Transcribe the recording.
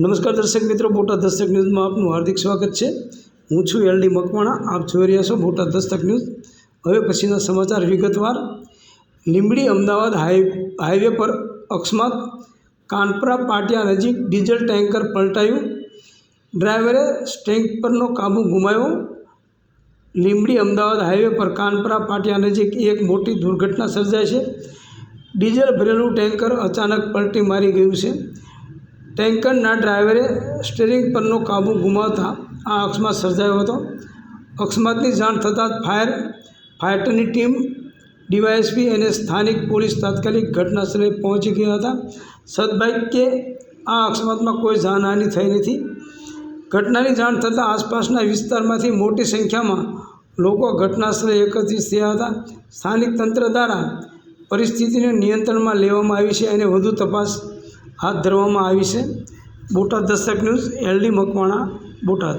નમસ્કાર દર્શક મિત્રો, બોટાદ દસ્તક ન્યૂઝમાં આપનું હાર્દિક સ્વાગત છે. હું છું એલડી મકવાણા, આપ જોઈ રહ્યા છો બોટાદ દસ્તક ન્યૂઝ. હવે પછીના સમાચાર વિગતવાર. લીંબડી અમદાવાદ હાઈ, હાઈવે પર અકસ્માત. કાનપરા પાટિયા નજીક ડીઝલ ટેન્કર પલટાયું. ડ્રાઈવરે સ્ટેન્ક પરનો કાબુ ગુમાવ્યો. લીંબડી અમદાવાદ હાઈવે પર કાનપરા પાટિયા નજીક એક મોટી દુર્ઘટના સર્જાઈ છે. ડીઝલ ભરેલું ટેન્કર અચાનક પલટી મારી ગયું છે. ટેન્કરના ડ્રાઈવરે સ્ટીરિંગ પરનો કાબુ ગુમાવતા આ અકસ્માત સર્જાયો હતો. અકસ્માતની જાણ થતાં ફાયર ફાઇટરની ટીમ, ડીવાયએસપી અને સ્થાનિક પોલીસ તાત્કાલિક ઘટનાસ્થળે પહોંચી ગયા હતા. સદભાગ્યે આ અકસ્માતમાં કોઈ જાનહાનિ થઈ નથી. ઘટનાની જાણ થતાં આસપાસના વિસ્તારમાંથી મોટી સંખ્યામાં લોકો ઘટનાસ્થળે એકત્રિત થયા હતા. સ્થાનિક તંત્ર દ્વારા પરિસ્થિતિને નિયંત્રણમાં લેવામાં આવી છે અને વધુ તપાસ હાથ ધરવામાં આવી છે. Botad Dastak news L D Makwana Botad.